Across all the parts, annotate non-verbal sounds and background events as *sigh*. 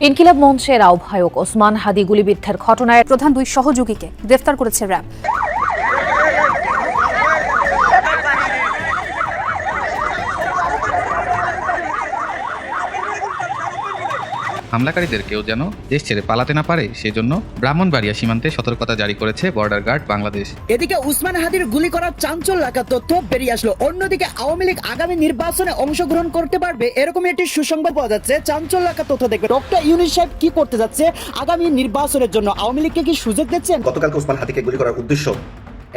ইনকিলাব মঞ্চের আহ্বায়ক ওসমান হাদি গুলিবিদ্ধের ঘটনায় প্রধান দুই সহযোগীকে গ্রেফতার করেছে র্যাব। হামলাকারীদের কেউ যেন দেশ ছেড়ে পালাতে না পারে সেজন্য ব্রাহ্মণবাড়িয়া সীমান্তে সতর্কতা জারি করেছে বর্ডার গার্ড বাংলাদেশ। এদিকে উসমান হাদির গুলি করার চাঞ্চল্য লাগা তথ্য বেরিয়ে আসলো। অন্যদিকে আওয়ামী লীগ আগামী নির্বাচনে অংশগ্রহণ করতে পারবে এরকম একটি সুসংবাদ পাওয়া যাচ্ছে। চাঞ্চল্য লাগা তথ্য দেখবে। ডক্টর ইউনিস সাহেব কি করতে যাচ্ছে? আগামী নির্বাচনের জন্য আওয়ামী লীগকে কি সুযোগ দিচ্ছেন? গতকালকে উসমান হাতিকে গুলি করার উদ্দেশ্য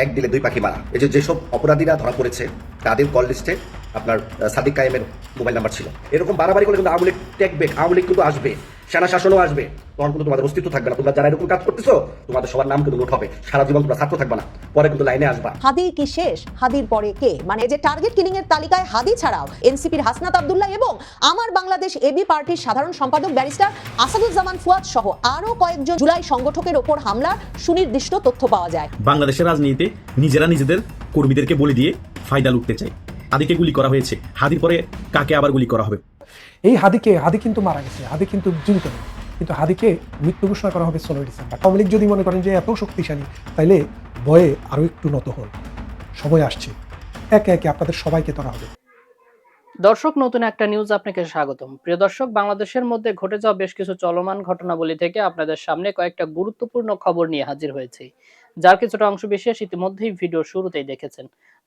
এক দিলে দুই পাখি মারা। এই যে যেসব অপরাধীরা ধরা পড়েছে তাদের কল লিস্টে আপনার সাদিক কায়েমের মোবাইল নাম্বার ছিল। এরকম বাড়াবাড়ি করলে কিন্তু আওয়ামী লীগ টেকবে আওয়ামী লীগ কিন্তু আসবে সেনা শাসনও আসবে। তখন কিন্তু তোমাদের অস্তিত্ব থাকবে না। তোমরা যারা এরকম কাজ করতেছো তোমাদের সবার নাম কিন্তু নোট হবে। সারা জীবন তোমরা ছাত্র থাকবে না। পরে কিন্তু লাইনে আসবা। হাদি কি শেষ? হাদির পরে কে? মানে যে টার্গেট কিলিং এর তালিকায় হাদি ছাড়াও এনসিপির হাসনাত আব্দুল্লাহ এবং আমার বাংলাদেশ এবি পার্টির সাধারণ সম্পাদক ব্যারিস্টার আসাদুজ্জামান ফুয়াদ সহ আরও কয়েকজন জুলাই সংগঠকের ওপর হামলার সুনির্দিষ্ট তথ্য পাওয়া যায়। বাংলাদেশের রাজনীতিতে নিজেরা নিজেদের কর্মীদেরকে বলে দিয়ে ফায়দা লুটতে চায়। হাদিকে গুলি করা হয়েছে। হাদির পরে কাকে আবার গুলি করা হবে? এই হাদিকে হাদি কিন্তু মারা গেছে হাদি কিন্তু জীবিত নেই। কিন্তু হাদিকে মৃত্যু ঘোষণা করা হবে ষোলোই ডিসেম্বর। আওয়ামী লীগ যদি মনে করেন যে এত শক্তিশালী তাইলে ভয়ে আরও একটু নত হন। সময় আসছে। একে একে আপনাদের সবাইকে ধরা হবে। দর্শক নতুন একটা নিউজ আপনাকে স্বাগতম। প্রিয় দর্শক বাংলাদেশের মধ্যে ঘটে যাওয়া বেশ কিছু চলমান ঘটনাবলী থেকে আপনাদের সামনে কয়েকটা গুরুত্বপূর্ণ খবর নিয়ে হাজির হয়েছে। যার কিছুটা অংশ বিশেষ ইতিমধ্যেই ভিডিও শুরুতেই দেখেছেন।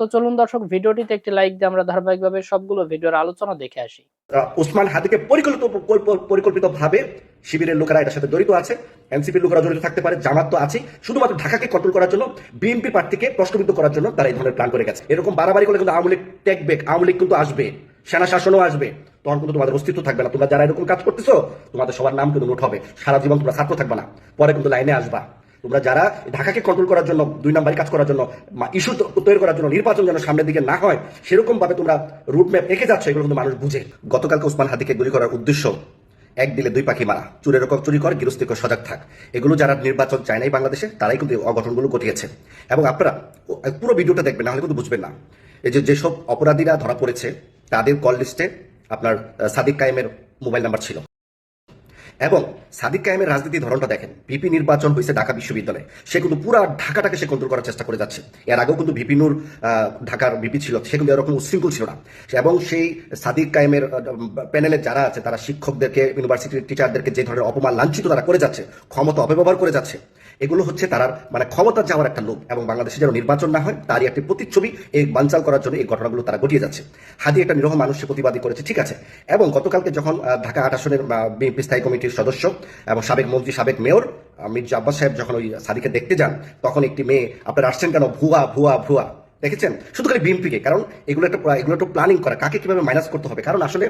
তো চলুন দর্শক ভিডিওটিতে একটি লাইক দিয়ে আমরা ধারাবাহিকভাবে সবগুলো ভিডিওর আলোচনা দেখে আসি। আহ, ওসমান হাদিকে পরিকল্পিত পরিকল্পিত ভাবে শিবিরের লোকেরা এটার সাথে জড়িত আছে। এনসিপির লোকেরা জড়িত থাকতে পারে জামাত তো আছে শুধুমাত্র ঢাকাকে কন্ট্রোল করার জন্য বিএনপি প্রার্থীকে প্রশ্নবিদ্ধ করার জন্য তারা এই ধরনের প্ল্যান করে গেছে। এরকম বাড়াবাড়ি করলে কিন্তু আওয়ামী লীগ টেকবে আওয়ামী লীগ কিন্তু আসবে সেনা শাসনও আসবে। তখন কিন্তু তোমাদের অস্তিত্ব থাকবে না। তোমরা যারা এরকম কাজ করতেছো তোমাদের সবার নাম কিন্তু নোট হবে। সারা জীবন তোমরা ছাত্র থাকবে না। পরে কিন্তু লাইনে আসবা। তোমরা যারা ঢাকাকে কন্ট্রোল করার জন্য, দুই নাম্বারই কাজ করার জন্য ইস্যু তৈরি করার জন্য, নির্বাচন যেন সামনের দিকে না হয় সেরকম ভাবে তোমরা রুট ম্যাপ এঁকে যাচ্ছ, এগুলো কিন্তু মানুষ বুঝে। গতকালকে ওসমান হাদিকে গুলি করার উদ্দেশ্য, এক দিলে দুই পাখি মারা। চুরের রকম চুরি কর গৃহস্থিক সজাগ থাক। এগুলো যারা নির্বাচন চায় নাই বাংলাদেশে, তারাই কিন্তু অঘটনগুলো ঘটিয়েছে। এবং আপনারা পুরো ভিডিওটা দেখবেন, না কিন্তু বুঝবেন না। এই যে যেসব অপরাধীরা ধরা পড়েছে, তাদের কল লিস্টে আপনার সাদিক কায়েমের মোবাইল নাম্বার ছিল। এবং সাদিক কায়েমের রাজনীতি ধরনটা দেখেন। ভিপি নির্বাচন হয়েছে ঢাকা বিশ্ববিদ্যালয়ে। সে কিন্তু পুরো ঢাকাটাকে সে কন্ট্রোল করার চেষ্টা করে যাচ্ছে। এর আগেও কিন্তু ভিপিনুর ঢাকার ভিপি ছিল, সে কিন্তু এরকম উশৃঙ্খল ছিল না। এবং সেই সাদিক কায়েমের প্যানেলে যারা আছে, তারা শিক্ষকদেরকে ইউনিভার্সিটির টিচারদেরকে যে ধরনের অপমান লাঞ্ছিত তারা করে যাচ্ছে, ক্ষমতা অপব্যবহার করে যাচ্ছে। এগুলো হচ্ছে তারা মানে ক্ষমতা যাওয়ার একটা লোক এবং বাংলাদেশে যেন নির্বাচন না হয়, তারই একটি প্রতিচ্ছবি এই বানচাল করার জন্য এই ঘটনাগুলো তারা ঘটিয়ে যাচ্ছে। হাদি একটা নিরহ মানুষের প্রতিবাদী করেছে, ঠিক আছে। এবং গতকালকে যখন ঢাকা আট আসনের বিএনপি স্থায়ী কমিটির সদস্য এবং সাবেক মন্ত্রী, সাবেক মেয়র মির্জা আব্বাস সাহেব যখন ওই সাদিকে দেখতে যান, তখন একটি মেয়ে, আপনারা আসছেন কেন? ভুয়া ভুয়া ভুয়া। দেখেছেন? শুধু খালি বিএনপিকে কারণ এগুলো একটা এগুলো একটা প্ল্যানিং করা। কাকে কীভাবে মাইনাস করতে হবে? কারণ আসলে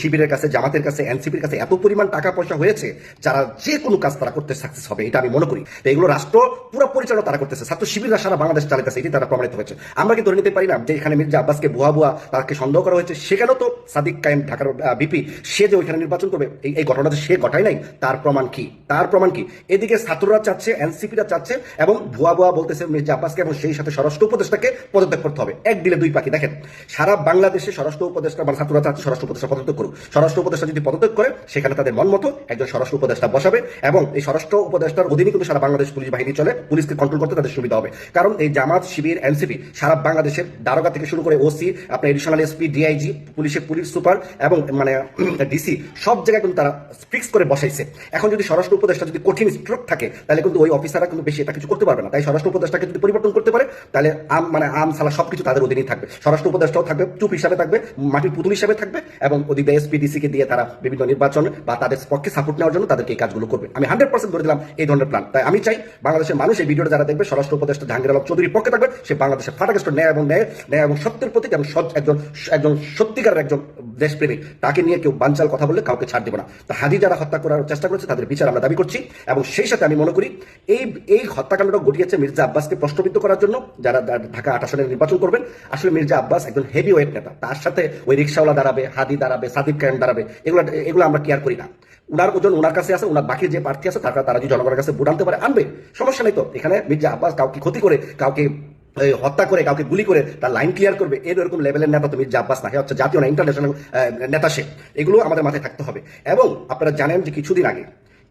শিবিরের কাছে, জামাতের কাছে, এনসিপির কাছে এত পরিমাণ টাকা পয়সা হয়েছে, যারা যে কোনো কাজ তারা করতে সাকসেস হবে, এটা আমি মনে করি। তো এগুলো রাষ্ট্র পুরো পরিচালনা তারা করতেছে। ছাত্র শিবিররা সারা বাংলাদেশ চালাতেছে এটি তারা প্রমাণিত হয়েছে। আমরা কি ধরে নিতে পারি না যে এখানে মির্জা আব্বাসকে ভুয়া ভুয়া তাকে সন্দেহ করা হয়েছে? সেখানেও তো সাদিক কায়েম ঢাকার বিপি, সে যে ওইখানে নির্বাচন করবে, এই এই ঘটনাটা সে ঘটায় নাই, তার প্রমাণ কি? তার প্রমাণ কি? এদিকে ছাত্ররা চাচ্ছে, এনসিপিরা চাচ্ছে, এবং ভুয়া ভুয়া বলতেছে মির্জা আব্বাসকে এবং সেই সাথে স্বরাষ্ট্র উপদেষ্টাকে পদত্যাগ করতে হবে। এক দিলে দুই পাখি। দেখেন, সারা বাংলাদেশে স্বরাষ্ট্র উপদেষ্টা মানে ছাত্ররা চাচ্ছে স্বরাষ্ট্র উপদেষ্টা পদত্যাগ করুক। স্বরাষ্ট্র উপদেষ্টা যদি পদত্যাগ করে, সেখানে তাদের মন মতো একজন স্বরাষ্ট্র উপদেষ্টা বসাবে এবং এই স্বরাষ্ট্র উপদেষ্টার অধীনে কিন্তু সারা বাংলাদেশ পুলিশ বাহিনী চলে, পুলিশকে কন্ট্রোল করতে তাদের সুবিধা হবে। কারণ এই জামাত, শিবির, এনসিপি সারা বাংলাদেশের দারোগা থেকে শুরু করে ওসি, আপনার এডিশনাল এসপি ডিআইজি পুলিশের পুলিশ সুপার এবং মানে *clears throat* ডিসি সব জায়গায় কিন্তু তারা ফিক্স করে বসাইছে। এখন যদি স্বরাষ্ট্র উপদেষ্টা যদি কঠিন স্ট্রোক থাকে, তাহলে কিন্তু ওই অফিসাররা কিন্তু বেশি এটা কিছু করতে পারবে না। তাই স্বরাষ্ট্র উপদেষ্টাকে যদি পরিবর্তন করতে পারে, তাহলে মানে আম, সালা সবকিছু তাদের অধীনেই থাকবে। স্বরাষ্ট্র উপদেষ্টাও থাকবে, চুপ হিসাবে থাকবে, মাটির পুতুল হিসাবে থাকবে, এবং ওদিকে এসপি ডিসিকে দিয়ে তারা বিভিন্ন নির্বাচন বা তাদের পক্ষে সাপোর্ট নেওয়ার জন্য তাদেরকে এই কাজগুলো করবে। আমি হান্ড্রেড পার্সেন্ট ধরে দিলাম এই ধরনের প্ল্যান তাই আমি চাই বাংলাদেশের মানুষ এই ভিডিওটা যারা দেখবে, স্বরাষ্ট্র উপদেষ্টা জাহাঙ্গীর আলম চৌধুরীর পক্ষে থাকবে, সে বাংলাদেশের ফাটাকেষ্ট ন্যায় এবং ন্যায় ন্যায় এবং সত্যের প্রতীক এবং একজন একজন সত্যিকারের একজন দেশপ্রেমিক, তাকে নিয়ে কেউ বানচাল কথা বললে কাউকে ছাড় দেবো না। তা হাদি যারা হত্যা করার চেষ্টা করেছে, তাদের বিচার আমরা দাবি করছি, এবং সেই সাথে আমি মনে করি, এই এই হত্যাকাণ্ডটা ঘটিয়েছে মির্জা আব্বাসকে প্রশ্নবিদ্ধ করার জন্য, যারা ঢাকা আট আসনে নির্বাচন করবেন। আসলে মির্জা আব্বাস একজন হেভি ওয়েট নেতা। তার সাথে ওই রিক্সাওয়ালা দাঁড়াবে, হাদি দাঁড়াবে, সাদিক কায়েম দাঁড়াবে। এগুলো এগুলো আমরা কেয়ার করি না। উনার ওজন উনার কাছে আছে, উনার বাকি যে প্রার্থী আছে, তারা তারা যদি জনগণের কাছে আনতে পারে, আনবে। সমস্যা নেই তো। এখানে মির্জা আব্বাস কাউকে ক্ষতি করে, কাউকে হত্যা করে, কাউকে গুলি করে, তার লাইন ক্লিয়ার করবে। এর এরকম লেভেলের নেতা তো মির্জা আব্বাস না। হচ্ছে জাতীয় না ইন্টারন্যাশনাল নেতা সে। এগুলো আমাদের মাথায় থাকতে হবে। এবং আপনারা জানেন যে কিছুদিন আগে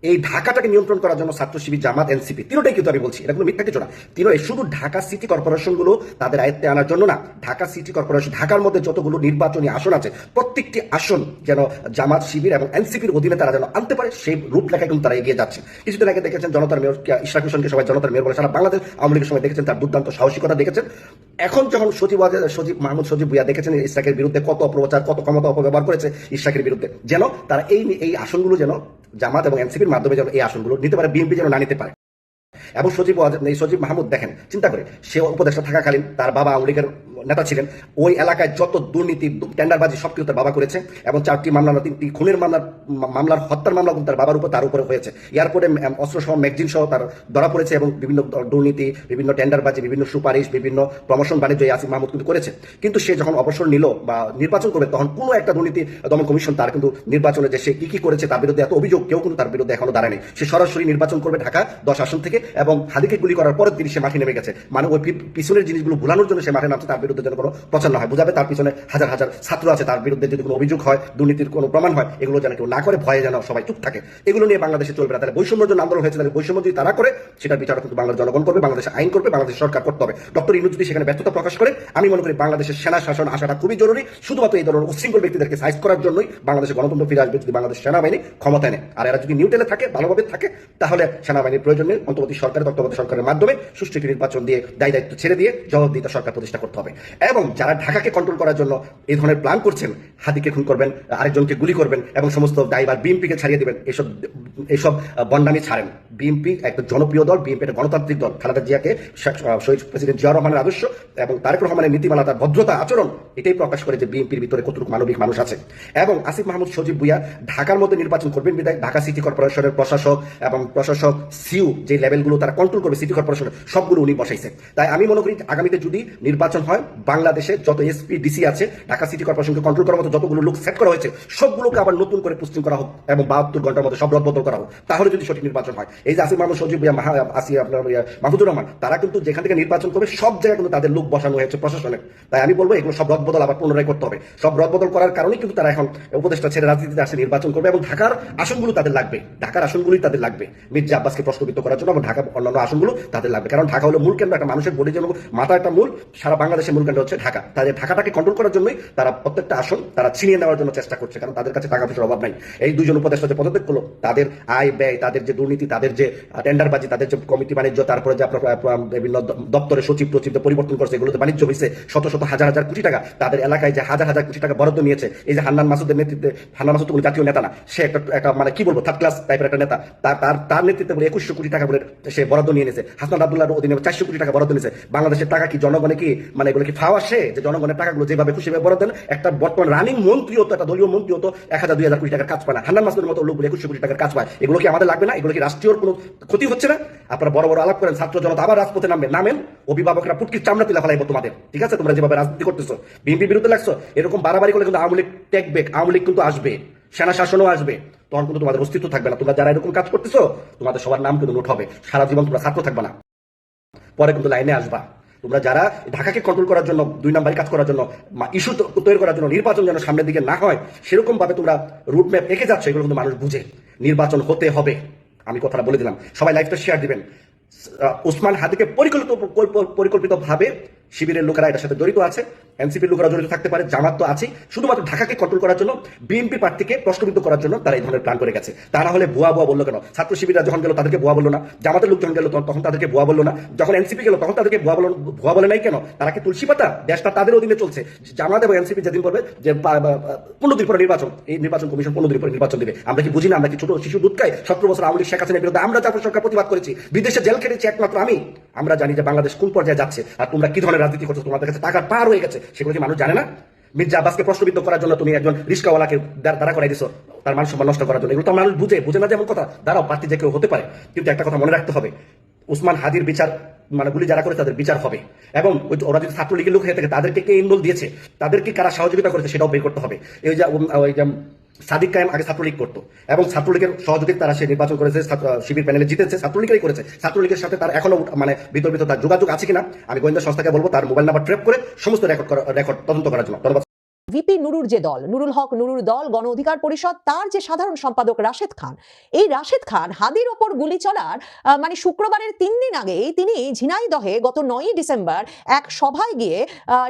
এই ঢাকাটাকে নিয়ন্ত্রণ করার জন্য ছাত্র শিবির, জামাত, এনসিপি, তিনটাই কিন্তু আমি বলছি। এটা কোনো মিথ্যা কিছু না। তিনটাই শুধু ঢাকা সিটি কর্পোরেশনগুলো তাদের আয়ত্তে আনার জন্য না। ঢাকা সিটি কর্পোরেশন, ঢাকার মধ্যে যতগুলো নির্বাচনী আসন আছে, প্রত্যেকটি আসন যেন জামাত শিবির এবং এনসিপির অধীনে তারা যেন আনতে পারে, সেই রূপলেখা কিন্তু তারা এগিয়ে যাচ্ছে। কিছুদিন আগে দেখেছেন জনতার মেয়র ইশরাক হোসেনকে সবাই জনতার মেয়র বলে সারা বাংলাদেশ আওয়ামী লীগের সময় দেখেছেন, তার দুর্দান্ত সাহসিকতা দেখেছেন। এখন যখন সচিব সচিব মাহমুদ সচিব ভুইয়া দেখেছেন ইশরাকের বিরুদ্ধে কত অপপ্রচার, কত ক্ষমতা অপব্যবহার করেছে ইশরাকের বিরুদ্ধে, যেন তারা এই এই আসনগুলো যেন জামাত এবং এনসিপির মাধ্যমে যেন এই আসনগুলো নিতে পারে বিএনপি যেন না নিতে পারে। এবং সচিব এই সচিব মাহমুদ দেখেন, চিন্তা করে, সে উপদেষ্টা থাকাকালীন তার বাবা আওয়ামী লীগের নেতা ছিলেন। ওই এলাকায় যত দুর্নীতি, টেন্ডারবাজি সব কিছু তার বাবা করেছে এবং চারটি মামলা, তিনটি খুনের মামলার মামলার হত্যার মামলা তার বাবার উপর, তার উপরে হয়েছে। এয়ারপোর্টে অস্ত্র সহ ম্যাগজিন সহ তার ধরা পড়েছে এবং বিভিন্ন দুর্নীতি, বিভিন্ন টেন্ডারবাজি, বিভিন্ন সুপারিশ, বিভিন্ন প্রমোশন বাণিজ্য আসিফ মাহমুদ কিন্তু করেছে। কিন্তু সে যখন অবসর নিল বা নির্বাচন করবে, তখন কোনো একটা দুর্নীতি দমন কমিশন তার কিন্তু নির্বাচনে যে সে কি কি করেছে তার বিরুদ্ধে এত অভিযোগ, কেউ কিন্তু তার বিরুদ্ধে এখনও দাঁড়ায়নি। সে সরাসরি নির্বাচন করবে ঢাকা দশ আসন থেকে এবং হাদিকে গুলি করার পরের দিন সে মাঠে নেমে গেছে। মানে ওই পিছনের জিনিসগুলো ভুলানোর জন্য সে মাঠে নামছে, তার বিরুদ্ধে যেন কোনো প্রচার হয়। বোঝাবে তার পিছনে হাজার হাজার ছাত্র আছে, তার বিরুদ্ধে যদি কোনো অভিযোগ হয়, দুর্নীতির কোনো প্রমাণ হয়, এগুলো যেন কেউ না করে, ভয়ে যেন সবাই চুপ থাকে। এগুলো নিয়ে বাংলাদেশে চলবে না। তাহলে বৈষম্যের জন্য আন্দোলন হয়েছে, তাহলে বৈষম্য যদি তারা করে, সেটার বিচার কিন্তু বাংলার জনগণ করবে, বাংলাদেশে আইন করবে, বাংলাদেশ সরকার করতে হবে। ডক্টর ইনু যদি সেখানে ব্যর্থতা প্রকাশ করে, আমি মনে করি বাংলাদেশের সেনা শাসন আসাটা খুবই জরুরি। শুধুমাত্র এই ধরনের উচ্ছৃঙ্খল ব্যক্তিদেরকে সাইজ করার জন্যই বাংলাদেশে গণতন্ত্র ফিরে আসবে যদি বাংলাদেশ সেনাবাহিনী ক্ষমতায় নেয়। আর এরা যদি নিউটেলে থাকে, ভালোভাবে থাকে, তাহলে সেনাবাহিনীর প্রয়োজন নেই, অন্তর্বর্তী সরকারের তত্ত্বাবধায়ক সরকারের মাধ্যমে সুষ্ঠু নির্বাচন দিয়ে দায়ী দায়িত্ব ছেড়ে দিয়ে জবাবদিহিতা সরকার প্রতিষ্ঠা করতে হবে। এবং যারা ঢাকাকে কন্ট্রোল করার জন্য এই ধরনের প্ল্যান করছেন, হাদিকে খুন করবেন, আরেকজনকে গুলি করবেন এবং সমস্ত দায়বার বিএনপিকে ছাড়িয়ে দেবেন, এসব এসব বন্ডামি ছাড়েন। বিএনপি একটা জনপ্রিয় দল, বিএনপি একটা গণতান্ত্রিক দল। খালেদা জিয়াকে শহীদ প্রেসিডেন্ট জিয়া রহমানের আদর্শ এবং তারেক রহমানের নীতিমালা, তার ভদ্রতা আচরণ, এটাই প্রকাশ করে যে বিএনপির ভিতরে কতটুকু মানবিক মানুষ আছে। এবং আসিফ মাহমুদ, সজীব ভুইয়া ঢাকার মধ্যে নির্বাচন করবেন বিদায়, ঢাকা সিটি কর্পোরেশনের প্রশাসক এবং প্রশাসক সিউ, যে লেভেলগুলো তারা কন্ট্রোল করবে সিটি কর্পোরেশনের সবগুলো উনি বসাইছে। তাই আমি মনে করি আগামীতে যদি নির্বাচন হয়, বাংলাদেশে যত এসপি ডিসি আছে, ঢাকা সিটি কর্পোরেশনকে কন্ট্রোল করার মতো যতগুলো লোক সেট করা হয়েছে, সবগুলোকে আবার নতুন করে পুস্টিং করা হোক এবং বাহাত্তর ঘণ্টার মধ্যে সব রদবদল করা হোক। তাহলে যদি সঠিক নির্বাচন হয়, এই যে আসিফ মাহমুদ, সজীব আসি, আপনার মাহমুদুর রহমান, তারা কিন্তু যেখান থেকে নির্বাচন করবে, সব জায়গায় কিন্তু তাদের লোক বসানো হয়েছে প্রশাসনের তাই আমি বলব, এগুলো সব রদবদল আবার পুনরায় করতে হবে। সব রদবদল করার কারণেই কিন্তু তারা এখন উপদেষ্টা ছেড়ে রাজনীতিতে আসে, নির্বাচন করবে এবং ঢাকার আসনগুলো তাদের লাগবে। ঢাকার আসনগুলোই তাদের লাগবে। মির্জা আব্বাসকে প্রশ্নবিদ্ধ করার জন্য এবং ঢাকা অন্যান্য আসনগুলো তাদের লাগবে। কারণ ঢাকা হলো মূল কেন্দ্র, একটা মানুষের বডি যেন মাথা একটা মূল, সারা বাংলাদেশের মূল কেন্দ্র হচ্ছে ঢাকা। তাই ঢাকাটাকে কন্ট্রোল করার জন্যই তারা প্রত্যেকটা আসন তারা ছিনিয়ে নেওয়ার জন্য চেষ্টা করছে, কারণ তাদের কাছে টাকা পয়সার অভাব নাই। এই দুজন উপদেষ্টা যে পদত্যাগ করল, তাদের আয় ব্যয়, তাদের যে দুর্নীতি, তাদের যে টেন্ডারবাজি, তাদের যে কমিটি বাণিজ্য, তারপরে যে বিভিন্ন দপ্তরে সচিব টচিব পরিবর্তন করছে, এগুলোতে বাণিজ্য হয়েছে শত শত হাজার হাজার কোটি টাকা। তাদের এলাকায় যে হাজার হাজার কোটি টাকা বরাদ্দ নিয়েছে, এই যে হান্নান মাসুদের নেতৃত্বে, হান্নান মাসুদ কোনো জাতীয় নেতা না, সে একটা একটা মানে কি বলব থার্ড ক্লাস টাইপের একটা নেতা। তার তার তার নেতৃত্বে বলে একুশশো কোটি টাকা বলে সে বরাদ্দ নিয়ে নিয়েছে। হাসনান আব্দুল্লাহর অধীনে চারশো কোটি টাকা বরাদ্দ নিয়েছে। বাংলাদেশের টাকা কি জনগণে কি মানে এগুলো কি ফাও আসে? যে জনগণের টাকাগুলো যেভাবে খুশি বরাদ্দ একটা বর্তমান রানিং মন্ত্রীও তো একটা দলীয় মন্ত্রীও তো এক হাজার, দুই হাজার কোটি টাকার কাজ পায় না। হান্নান মাসুদের মতো লোকগুলো একুশশো কোটি টাকার কাজ পায়। এগুলো কি আমাদের লাগবে না? এগুলো কি রাষ্ট্রীয় কোনো ক্ষতি হচ্ছে না? আপনারা বড় বড় আলাপ করেন, ছাত্র জনতা আবার রাজপথে নামবে, নামেন। অভিভাবকরা পুটকির চামড়া তুলে ফেলাইবো তোমাদের। ঠিক আছে? তোমরা যেভাবে রাজনীতি করতেছো বিএনপি বিরুদ্ধে লাগছো, এরকম বাড়াবাড়ি করলে কিন্তু আওয়ামী লীগ টেকবে আওয়ামী লীগ কিন্তু আসবে, সেনা শাসনও আসবে। তখন কিন্তু তোমাদের অস্তিত্ব থাকবে না। তোমরা যারা এরকম কাজ করতেছো, তোমাদের সবার নাম কিন্তু নোট হবে। সারা জীবন তোমরা ছাত্র থাকবে না। পরে কিন্তু লাইনে আসবা। তোমরা যারা ঢাকাকে কন্ট্রোল করার জন্য, দুই নাম্বারই কাজ করার জন্য ইস্যু তৈরি করার জন্য, নির্বাচন যেন সামনের দিকে না হয় সেরকম ভাবে তোমরা রুটম্যাপ এঁকে যাচ্ছ, এগুলো কিন্তু মানুষ বুঝে। নির্বাচন হতে হবে। আমি কথাটা বলে দিলাম। সবাই লাইভটা শেয়ার দিবেন। ওসমান হাদিকে পরিকল্পিত পরিকল্পিত ভাবে শিবিরের লোকেরা এটার সাথে জড়িত আছে, এনসিপির লোকেরা জড়িত থাকতে পারে, জামাত তো আছে শুধুমাত্র ঢাকাকে কন্ট্রোল করার জন্য, বিএনপি প্রার্থীকে প্রশ্নবিদ্ধ করার জন্য তারা এই ধরনের প্ল্যান করে গেছে। তা না হলে ভুয়া ভুয়া বলল কেন? ছাত্র শিবিরা যখন গেল তাদেরকে ভুয়া বলল না। জামাতের লোক যখন গেল তখন- তাদেরকে ভুয়া বলল না। যখন এনসিপি গেল তখন তাদেরকে ভুয়া বলল ভুয়া বলে নাই কেন? তারা কি তুলসী পাতা? দেশটা তাদের অধীনে চলছে। জামাত এবং এনসিপি যেদিন বলবে যে পনেরো দিন পরে নির্বাচন। এই নির্বাচন কমিশন পনেরো দিন পরে নির্বাচন দেবে। আমরা কি বুঝি না? আমরা কি ছোট শিশু দুধ খাই? সতেরো বছর আওয়ামী শেখ হাসিনার বিরুদ্ধে আমরা জাতীয় সরকার প্রতিবাদ করেছি। বিদেশে জেল খেটেছি একমাত্র আমি। আমরা জানি যে বাংলাদেশ কোন পর্যায়ে যাচ্ছে। আর তোমরা কি ধরনের রাজনীতি করছ, তোমাদের কাছে টাকা পার হয়ে গেছে, সেগুলো কি মানুষ জানে না? মির্জা আব্বাসকে প্রশ্নবিদ্ধ করার জন্য তুমি একজন রিস্কাওয়ালাকে দাঁড়া করাই দিছো, তার মান সম্মান নষ্ট করার জন্য। এগুলো তো মানুষ বুঝে বুঝে না যেমন কথা। দাঁড়াও প্রার্থী যে কেউ হতে পারে, কিন্তু একটা কথা মনে রাখতে হবে। উসমান হাদির বিচার মানে গুলি যারা করে তাদের বিচার হবে। এবং ওই ওরা যদি ছাত্রলীগের লোক হয়ে থাকে, তাদেরকে কে ইনভলভ দিয়েছে? তাদেরকে কারা সহযোগিতা করেছে, সেটাও বের করতে হবে। এই যে ওই যে সাদিক কায়েম আগে ছাত্রলীগ করতো এবং ছাত্রলীগের সহযোগী তারা সে নির্বাচন করেছে শিবির প্যানেলে জিতেছে ছাত্রলীগেরই করেছে। ছাত্রলীগের সাথে তার এখনও মানে বিতর্কিত তার যোগাযোগ আছে কিনা, আমি গোয়েন্দা সংস্থাকে বলব, তার মোবাইল নাম্বার ট্র্যাপ করে সমস্ত রেকর্ড রেকর্ড তদন্ত করার জন্য। ধন্যবাদ। ভিপি নুরুর যে দল, নুরুল হক নুরুর দল, গণ অধিকার পরিষদ, তার যে সাধারণ সম্পাদক রাশেদ খান, এই রাশেদ খান হাদির ওপর গুলি চলার মানে শুক্রবারের তিন দিন আগে তিনি ঝিনাইদহে গত নয়ই ডিসেম্বর এক সভায় গিয়ে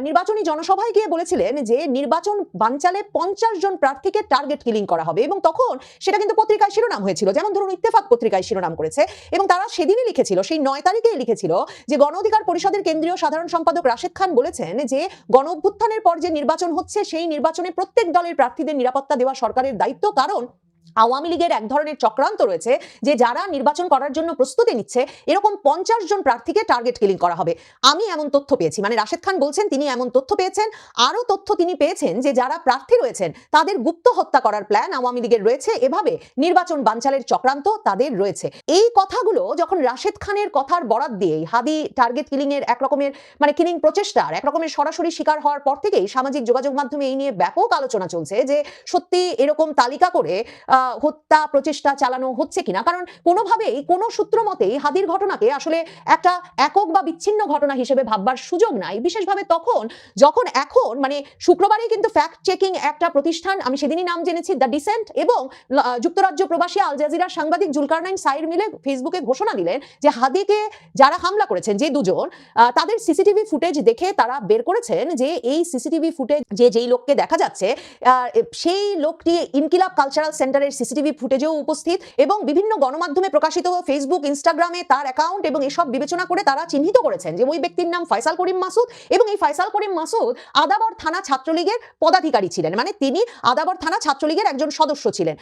নির্বাচনী জনসভায় গিয়ে বলেছিলেন যে নির্বাচন বানচালে পঞ্চাশ জন প্রার্থীকে টার্গেট কিলিং করা হবে এবং তখন সেটা কিন্তু পত্রিকায় শিরোনাম হয়েছিল। যেমন ধরুন ইত্তেফাক পত্রিকায় শিরোনাম করেছে এবং তারা সেদিনই লিখেছিল, সেই নয় তারিখেই লিখেছিল যে গণ অধিকার পরিষদের কেন্দ্রীয় সাধারণ সম্পাদক রাশেদ খান বলেছেন যে গণ অভ্যুত্থানের পর যে নির্বাচন হচ্ছে সেই নির্বাচনে প্রত্যেক দলের প্রার্থীদের নিরাপত্তা দেওয়া সরকারের দায়িত্ব। কারণ আওয়ামী লীগের এক ধরনের চক্রান্ত রয়েছে যে যারা নির্বাচন করার জন্য প্রস্তুতি নিচ্ছে, এরকম পঞ্চাশ জন প্রার্থীকে টার্গেট কিলিং করা হবে। আমি এমন তথ্য পেয়েছি। মানে রাশেদ খান বলছেন, তিনি এমন তথ্য পেয়েছেন। আরও তথ্য তিনি পেয়েছেন যে যারা প্রার্থী রয়েছেন, তাদের গুপ্ত হত্যা করার প্ল্যান আওয়ামী লীগের রয়েছে। এভাবে নির্বাচন বানচালের চক্রান্ত তাদের রয়েছে। এই কথাগুলো যখন রাশেদ খানের কথার বরাত দিয়ে হাদি টার্গেট কিলিং এর একরকমের মানে কিলিং প্রচেষ্টার একরকমের সরাসরি শিকার হওয়ার পর থেকেই সামাজিক যোগাযোগ মাধ্যমে এই নিয়ে ব্যাপক আলোচনা চলছে যে সত্যি এরকম তালিকা করে হত্যা প্রচেষ্টা চালানো হচ্ছে কিনা? কারণ কোনোভাবেই, কোনো সূত্র মতেই হাদির ঘটনাকে আসলে একটা একক বা বিচ্ছিন্ন ঘটনা হিসেবে ভাববার সুযোগ নাই। বিশেষভাবে তখন, যখন এখন মানে শুক্রবারে কিন্তু ফ্যাক্ট চেকিং একটা প্রতিষ্ঠান, আমি সেদিনই নাম জেনেছি দ্য ডিসেন্ট এবং যুক্তরাজ্য প্রবাসী আল জাজিরার সাংবাদিক জুলকারনাইন সাইর মিলে ফেসবুকে ঘোষণা দিলেন যে হাদিকে যারা হামলা করেছেন, যে দুজন তাদের সিসিটিভি ফুটেজ দেখে তারা বের করেছেন যে এই সিসিটিভি ফুটেজ, যে যেই লোককে দেখা যাচ্ছে সেই লোকটি ইনকিলাব কালচারাল সেন্টারের সিসিটিভি ফুটেজেও উপস্থিত এবং বিভিন্ন গণমাধ্যমে প্রকাশিত ফেসবুক ইনস্টাগ্রামে তার অ্যাকাউন্ট এবং এসব বিবেচনা করে তারা চিহ্নিত করেছেন যে ওই ব্যক্তির নাম ফয়সাল করিম মাসুদ এবং এই ফয়সাল করিম মাসুদ আদাবর থানা ছাত্রলীগের পদাধিকারী ছিলেন। মানে তিনি আদাবর থানা ছাত্রলীগের একজন সদস্য ছিলেন।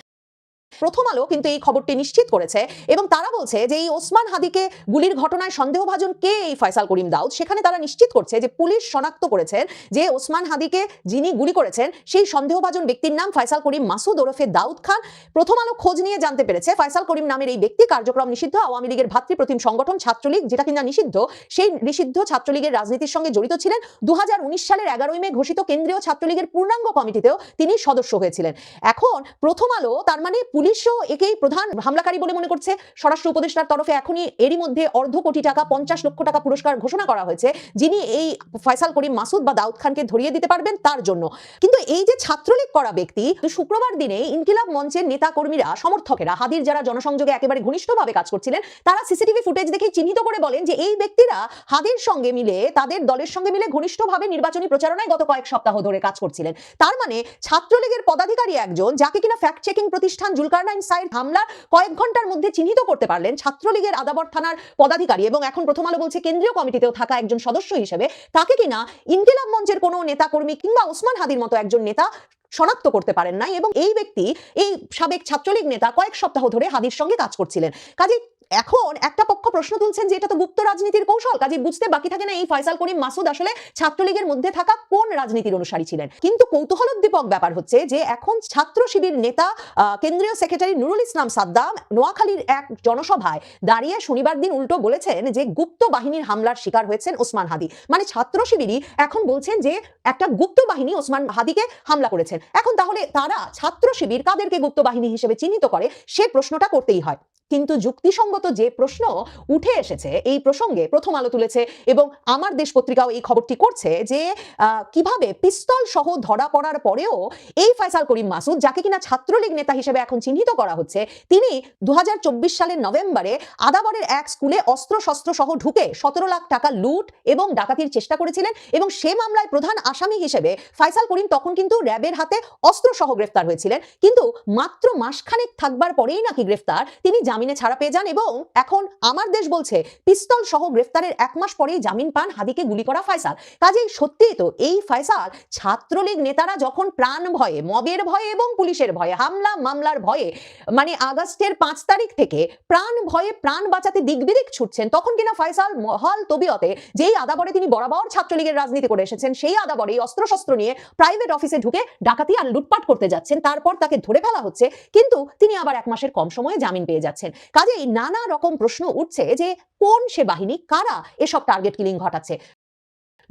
প্রথম আলো কিন্তু এই খবরটি নিশ্চিত করেছে এবং তারা বলছে যে এই ওসমান হাদিকে গুলির ঘটনায় সন্দেহভাজন কে এই ফয়সাল করিম দাউদ? সেখানে তারা নিশ্চিত করছে যে পুলিশ শনাক্ত করেছেন যে ওসমান হাদিকে যিনি গুলি করেছেন, সেই সন্দেহভাজন ব্যক্তির নাম ফয়সাল করিম মাসুদ ওরফে দাউদ খান। প্রথম আলো খোঁজ নিয়ে জানতে পেরেছে ফয়সাল করিম নামের এই ব্যক্তি কার্যক্রম নিষিদ্ধ। আওয়ামী লীগের ভাতৃপ্রতিম সংগঠন ছাত্রলীগ, যেটা কিনা নিষিদ্ধ, সেই নিষিদ্ধ ছাত্রলীগের রাজনীতির সঙ্গে জড়িত ছিলেন। দু হাজার উনিশ সালের এগারোই মে ঘোষিত কেন্দ্রীয় ছাত্রলীগের পূর্ণাঙ্গ কমিটিতেও তিনি সদস্য হয়েছিলেন। এখন প্রথম আলো তার মানে পুলিশও একেই প্রধান হামলাকারী বলে মনে করছে। স্বরাষ্ট্র উপদেষ্টার তরফে এখনই এরই মধ্যে অর্ধ কোটি টাকা, পঞ্চাশ লক্ষ টাকা পুরস্কার ঘোষণা করা হয়েছে, যিনি এই ফয়সাল করিম মাসুদ বা দাউদ খানকে ধরিয়ে দিতে পারবেন তার জন্য। কিন্তু এই যে ছাত্রলীগ করা ব্যক্তি, শুক্রবার দিনে ইনকিলাব মঞ্চের নেতা কর্মীরা সমর্থকেরা, হাদির যারা জনসংযোগে একেবারে ঘনিষ্ঠভাবে কাজ করছিলেন, তারা সিসিটিভি ফুটেজ দেখে চিহ্নিত করে বলেন যে এই ব্যক্তিরা হাদির সঙ্গে মিলে, তাদের দলের সঙ্গে মিলে ঘনিষ্ঠভাবে নির্বাচনী প্রচারণায় গত কয়েক সপ্তাহ ধরে কাজ করছিলেন। তার মানে ছাত্রলীগের পদাধিকারী একজন, যাকে কিনা ফ্যাক্ট চেকিং প্রতিষ্ঠান জুলকারনাইন সাইড হামলার কয়েক ঘণ্টার মধ্যে চিহ্নিত করতে পারলেন ছাত্রলীগের আদাবর থানার পদাধিকারী এবং এখন প্রথম আলো বলছে কেন্দ্রীয় কমিটিতেও থাকা একজন সদস্য হিসেবে তাকে কিনা ইনকিলাব মঞ্চের কোনো নেতা কর্মী কিংবা ওসমান হাদির মতো একজন নেতা শনাক্ত করতে পারেন নাই এবং এই ব্যক্তি, এই সাবেক ছাত্রলীগ নেতা কয়েক সপ্তাহ ধরে হাদির সঙ্গে কাজ করছিলেন। কাজে এখন একটা পক্ষ প্রশ্ন তুলছেন যে এটা তো গুপ্ত রাজনীতির কৌশল, কাজে বুঝতে বাকি থাকে না এই ফয়সাল করিম মাসুদ আসলে ছাত্রলীগের মধ্যে থাকা কোন রাজনীতির অনুসারী ছিলেন? কিন্তু কৌতূহলোদ্দীপক ব্যাপার হচ্ছে যে এখন ছাত্র শিবির নেতা কেন্দ্রীয় সেক্রেটারি নুরুল ইসলাম সাদ্দাম নোয়াখালীর এক জনসভায় দাঁড়িয়ে শনিবার দিন উল্টো বলেছেন যে গুপ্ত বাহিনীর হামলার শিকার হয়েছেন ওসমান হাদি। মানে ছাত্র শিবিরই এখন বলছেন যে একটা গুপ্ত বাহিনী ওসমান হাদিকে হামলা করেছেন। এখন তাহলে তারা ছাত্র শিবির কাদেরকে গুপ্ত বাহিনী হিসেবে চিহ্নিত করে সে প্রশ্নটা করতেই হয়। কিন্তু যুক্তিসঙ্গত যে প্রশ্ন উঠে এসেছে, এই প্রসঙ্গে প্রথম আলো তুলেছে এবং আমার দেশ পত্রিকাও এই খবরটি করছে যে কীভাবে পিস্তল সহ ধরা পড়ার পরেও এই ফয়সাল করিম মাসুদ, যাকে কিনা ছাত্রলীগ নেতা হিসেবে এখন চিহ্নিত করা হচ্ছে, তিনি দু হাজার চব্বিশ সালের নভেম্বরে আদাবরের এক স্কুলে অস্ত্র শস্ত্র সহ ঢুকে সতেরো লাখ টাকা লুট এবং ডাকাতির চেষ্টা করেছিলেন এবং সে মামলায় প্রধান আসামি হিসেবে ফয়সাল করিম তখন কিন্তু র্যাবের হাতে অস্ত্র সহ গ্রেফতার হয়েছিলেন। কিন্তু মাত্র মাসখানেক থাকবার পরেই নাকি গ্রেফতার, তিনি জামিন ছাড়া পেয়ে যান এবং এখন আমার দেশ বলছে, পিস্তল সহ গ্রেফতারের এক মাস পরেই জামিন পান হাদিকে গুলি করা ফয়সাল। কাজেই সত্যিই তো এই ফয়সাল ছাত্রলীগ নেতারা যখন প্রাণ ভয়ে, মবের ভয়ে এবং পুলিশের ভয়ে, হামলা মামলার ভয়ে মানে আগস্টের পাঁচ তারিখ থেকে প্রাণ ভয়ে প্রাণ বাঁচাতে দিকবিদিক ছুটছেন, তখন কিনা ফয়সাল মহাল তবিয়তে যেই আদাবরে তিনি বরাবর ছাত্রলীগের রাজনীতি করে এসেছেন, সেই আদাবরে অস্ত্রশস্ত্র নিয়ে প্রাইভেট অফিসে ঢুকে ডাকাতি আর লুটপাট করতে যাচ্ছেন। তারপর তাকে ধরে ফেলা হচ্ছে, কিন্তু তিনি আবার এক মাসের কম সময়ে জামিন পেয়ে যাচ্ছেন। কাজেই নানা রকম প্রশ্ন উঠছে যে কোন সে বাহিনী কারা এসব টার্গেট কিলিং ঘটাচ্ছে?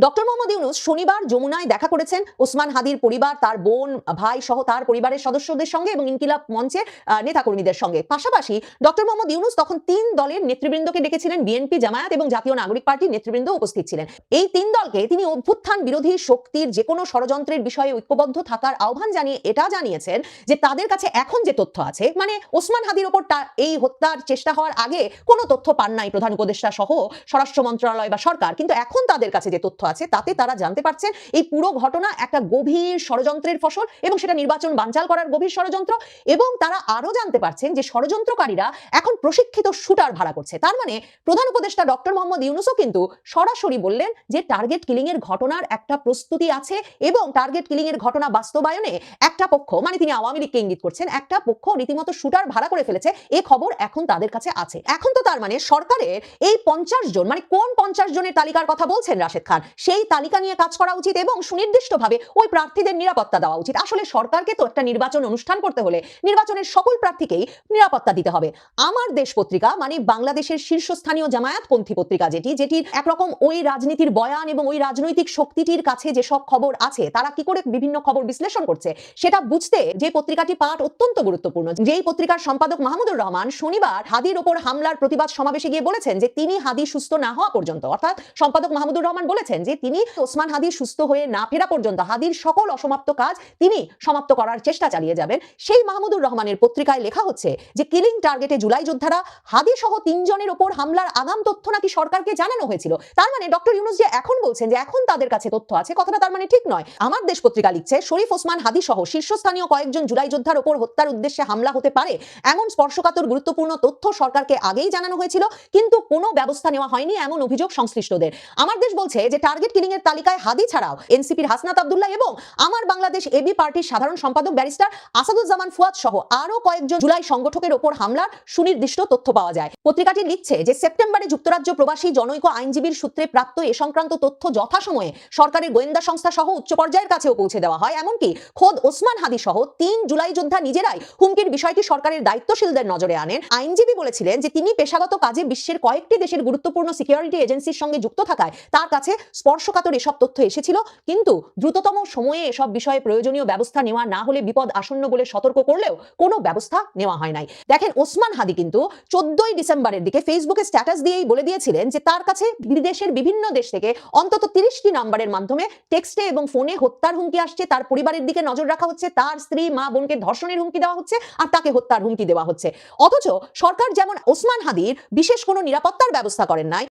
ডক্টর মোহাম্মদ ইউনুস শনিবার যমুনায় দেখা করেছেন ওসমান হাদির পরিবার তার বোন ভাই সহ তার পরিবারের সদস্যদের সঙ্গে এবং ইনকিলাব আহ, নেতাকর্মীদের সঙ্গে। পাশাপাশি ডক্টর মোহাম্মদ ইউনুস তখন তিন দলের নেতৃবৃন্দকে ডেকেছিলেন বিএনপি জামায়াত এবং জাতীয় নাগরিক পার্টির নেতৃবৃন্দ উপস্থিত ছিলেন। এই তিন দলকে তিনি অভ্যুত্থান বিরোধী শক্তির যে কোনো ষড়যন্ত্রের বিষয়ে ঐক্যবদ্ধ থাকার আহ্বান জানিয়ে এটা জানিয়েছেন যে তাদের কাছে এখন যে তথ্য আছে মানে ওসমান হাদির ওপর এই হত্যার চেষ্টা হওয়ার আগে কোনো তথ্য পান নাই প্রধান উপদেষ্টা সহ স্বরাষ্ট্র মন্ত্রণালয় বা সরকার। কিন্তু এখন তাদের কাছে যে তথ্য আছে, তাতে তারা জানতে পারছেন এই পুরো ঘটনা একটা গভীর ষড়যন্ত্রের ফসল এবং সেটা নির্বাচন বানচাল করার গভীর ষড়যন্ত্র এবং তারা আরও জানতে পারছেন যে ষড়যন্ত্রকারীরা এখন প্রশিক্ষিত শুটার ভাড়া করছে। তার মানে প্রধান উপদেষ্টা ডক্টর মোহাম্মদ ইউনুসও কিন্তু সরাসরি বললেন যে টার্গেট কিলিং এর ঘটনার একটা প্রস্তুতি আছে এবং টার্গেট কিলিং এর ঘটনা বাস্তবায়নে একটা পক্ষ মানে তিনি আওয়ামী লীগকে ইঙ্গিত করছেন, একটা পক্ষ রীতিমতো শুটার ভাড়া করে ফেলেছে, এ খবর এখন তাদের কাছে আছে। এখন তো তার মানে সরকারের এই পঞ্চাশ জন মানে কোন পঞ্চাশ জনের তালিকার কথা বলছেন রাশেদ খান সেই তালিকা নিয়ে কাজ করা উচিত এবং সুনির্দিষ্টভাবে ওই প্রার্থীদের নিরাপত্তা দেওয়া উচিত। আসলে সরকারকে তো একটা নির্বাচন অনুষ্ঠান করতে হলে নির্বাচনের সকল প্রার্থীকেই নিরাপত্তা দিতে হবে। আমার দেশ পত্রিকা মানে বাংলাদেশের শীর্ষস্থানীয় জামায়াতপন্থী পত্রিকা যেটি যেটির একরকম ওই রাজনীতির বয়ান এবং ওই রাজনৈতিক শক্তিটির কাছে যেসব খবর আছে, তারা কি করে বিভিন্ন খবর বিশ্লেষণ করছে, সেটা বুঝতে যে পত্রিকাটি পাঠ অত্যন্ত গুরুত্বপূর্ণ। যেই পত্রিকার সম্পাদক মাহমুদুর রহমান শনিবার হাদির ওপর হামলার প্রতিবাদ সমাবেশে গিয়ে বলেছেন যে, তিনি হাদি সুস্থ না হওয়া পর্যন্ত, অর্থাৎ সম্পাদক মাহমুদুর রহমান বলেছেন যে তিনি ওসমান হাদি সুস্থ হয়ে না ফেরা পর্যন্ত হাদির সকল অসমাপ্ত কাজ তিনি সমাপ্ত করার চেষ্টা চালিয়ে যাবেন। সেই মাহমুদুর রহমানের পত্রিকায় লেখা হচ্ছে যে কিলিং টার্গেটে জুলাই যোদ্ধারা হাদি সহ তিনজনের ওপর হামলার আগাম তথ্য নাকি সরকারকে জানানো হয়েছিল। তার মানে ডক্টর ইউনুস যে এখন বলছেন যে এখন তাদের কাছে তথ্য আছে, কথাটা তার মানে ঠিক নয়। আমার দেশ পত্রিকা লিখছে, শরীফ ওসমান হাদি সহ শীর্ষস্থানীয় কয়েকজন জুলাই যোদ্ধার ওপর হত্যার উদ্দেশ্যে হামলা হতে পারে এমন স্পর্শকাতর গুরুত্বপূর্ণ তথ্য সরকারকে আগেই জানানো হয়েছিল, কিন্তু কোনো ব্যবস্থা নেওয়া হয়নি এমন অভিযোগ সংশ্লিষ্টদের। আমার দেশ বলছে যে টার্গেট কিলিং এর তালিকায় হাদি ছাড়াও এনসিপির হাসনাত আব্দুল্লাহ এবং আমার বাংলাদেশ এবি পার্টির সাধারণ সম্পাদক ব্যারিস্টার আসাদুজ্জামান ফুয়াদ সহ আরও কয়েকজন জুলাই সংগঠকের ওপর হামলার সুনির্দিষ্ট তথ্য পাওয়া যায়। পত্রিকাটি লিখছে যে সেপ্টেম্বরে যুক্তরাজ্য প্রবাসী জনৈক আইনজীবীর সূত্রে প্রাপ্ত এ সংক্রান্ত তথ্য যথাসময়ে সরকারের গোয়েন্দা সংস্থা সহ উচ্চ পর্যায়ের কাছেও পৌঁছে দেওয়া হয়। এমনকি খোদ ওসমান হাদি সহ তিন জুলাই যোদ্ধা নিজেরাই হুমকির বিষয়টি সরকারের দায়িত্বশীলদের নজরে আনেন। আইনজীবী বলেছিলেন যে তিনি পেশাগত কাজে বিশ্বের কয়েকটি দেশের গুরুত্বপূর্ণ সিকিউরিটি এজেন্সির সঙ্গে যুক্ত থাকায় তার কাছে স্পর্শকাতর এসব তথ্য এসেছিল, কিন্তু দ্রুততম সময়ে এসব বিষয়ে প্রয়োজনীয় ব্যবস্থা নেওয়া না হলে বিপদ আসন্ন বলে সতর্ক করলেও কোনো ব্যবস্থা নেওয়া হয় নাই। দেখেন, ওসমান হাদি কিন্তু চোদ্দই ডিসেম্বরের দিকে ফেসবুকে স্ট্যাটাস দিয়েই বলে দিয়েছিলেন যে তার কাছে বিদেশের বিভিন্ন দেশ থেকে অন্তত তিরিশটি নাম্বারের মাধ্যমে টেক্সটে এবং ফোনে হত্যার হুমকি আসছে, তার পরিবারের দিকে নজর রাখা হচ্ছে, তার স্ত্রী, মা, বোনকে ধর্ষণের হুমকি দেওয়া হচ্ছে আর তাকে হত্যার হুমকি দেওয়া হচ্ছে। অথচ সরকার যেমন ওসমান হাদির বিশেষ কোনো নিরাপত্তার ব্যবস্থা করেন নাই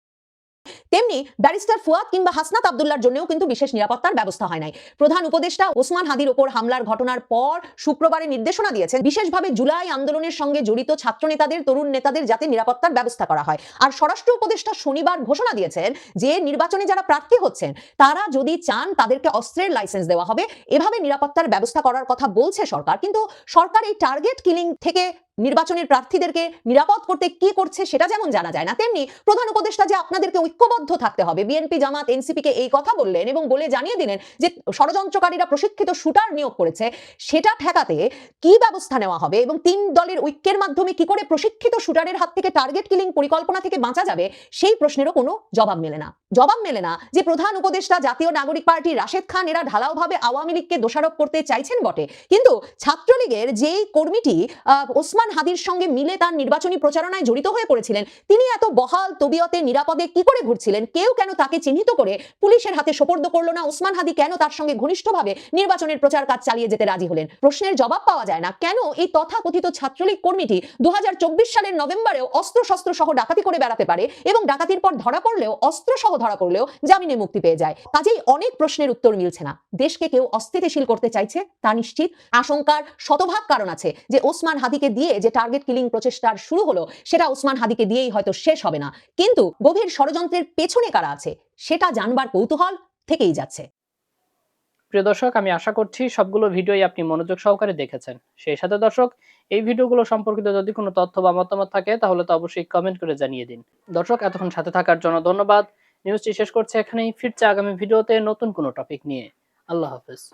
তেমনি ব্যারিস্টার ফুয়াদ কিংবা হাসনাত আব্দুল্লার জন্যও কিন্তু বিশেষ নিরাপত্তার ব্যবস্থা হয় নাই। প্রধান উপদেষ্টা ওসমান হাদির ওপর হামলার ঘটনার পর শুক্রবারে নির্দেশনা দিয়েছেন, বিশেষভাবে জুলাই আন্দোলনের সঙ্গে জড়িত ছাত্র নেতাদের তরুণ নেতাদের যাতে নিরাপত্তার ব্যবস্থা করা হয়। আর স্বরাষ্ট্র উপদেষ্টা শনিবার ঘোষণা দিয়েছেন যে, নির্বাচনে যারা প্রার্থী হচ্ছেন, তারা যদি চান তাদেরকে অস্ত্রের লাইসেন্স দেওয়া হবে। এভাবে নিরাপত্তার ব্যবস্থা করার কথা বলছে সরকার, কিন্তু সরকার এই টার্গেট কিলিং থেকে নির্বাচনের প্রার্থীদেরকে নিরাপদ করতে কি করছে সেটা যেমন জানা যায় না তেমনি প্রধান উপদেষ্টা যে আপনাদেরকে ঐক্যবদ্ধ থাকতে হবে বিএনপি জামাত এনসিপি কে এই কথা বললেন এবং বলে জানিয়ে দিলেন যে ষড়যন্ত্রকারীরা প্রশিক্ষিত শুটার নিয়োগ করেছে সেটা ঠেকাতে কি ব্যবস্থা নেওয়া হবে এবং তিন দলের ঐক্যের মাধ্যমে কি করে প্রশিক্ষিত শুটারের হাত থেকে টার্গেট কিলিং পরিকল্পনা থেকে বাঁচা যাবে সেই প্রশ্নেরও কোনো জবাব মেলে না। জবাব মেলে না যে প্রধান উপদেষ্টা জাতীয় নাগরিক পার্টি রাশেদ খান এরা ঢালাওভাবে আওয়ামী লীগকে দোষারোপ করতে চাইছেন বটে কিন্তু ছাত্রলীগের যেই কর্মীটি আহ, ওসমান হাদির সঙ্গে মিলে তার নির্বাচনী প্রচারণায় জড়িত হয়ে পড়েছিলেন। তিনি এত বহাল, তবিয়তে, নিরাপদে কি করে ঘুরছিলেন? কেউ কেন তাকে চিহ্নিত করে পুলিশের হাতে সোপর্দ করল না? ওসমান হাদি কেন তার সঙ্গে ঘনিষ্ঠভাবে নির্বাচনের প্রচার কাজ চালিয়ে যেতে রাজি হলেন? প্রশ্নের জবাব পাওয়া যায় না। কেন এই তথাকথিত ছাত্রলীগ কর্মীটি দু সালের নভেম্বরেও অস্ত্র শস্ত্র সহ ডাকাতি করে বেড়াতে পারে এবং ডাকাতির পর ধরা পড়লেও, অস্ত্র সহ ধরা পড়লেও জামিনে মুক্তি পেয়ে যায়? কাজেই অনেক প্রশ্নের উত্তর মিলছে না। দেশকে কেউ অস্থিতিশীল করতে চাইছে? তা নিশ্চিত। আশঙ্কার শতভাগ কারণ আছে যে ওসমান হাদিকে দিয়ে যে টার্গেট কিলিং প্রচেষ্টার শুরু হলো, সেটা ওসমান হাদিকে দিয়েই হয়তো শেষ হবে না। কিন্তু গভীর ষড়যন্ত্রের পেছনে কারা আছে, সেটা জানবার কৌতূহল থেকেই যাচ্ছে। প্রিয় দর্শক, আমি আশা করছি সবগুলো ভিডিওই আপনি মনোযোগ সহকারে দেখেছেন। সেই সাথে দর্শক, এই ভিডিওগুলো সম্পর্কিত যদি কোনো তথ্য বা মতামত থাকে, তাহলে তো অবশ্যই কমেন্ট করে জানিয়ে দিন। দর্শক, এতক্ষণ সাথে থাকার জন্য ধন্যবাদ। নিউজটি শেষ করছে এখানেই। ফিরছে আগামী ভিডিওতে নতুন কোনো টপিক নিয়ে। আল্লাহ হাফেজ।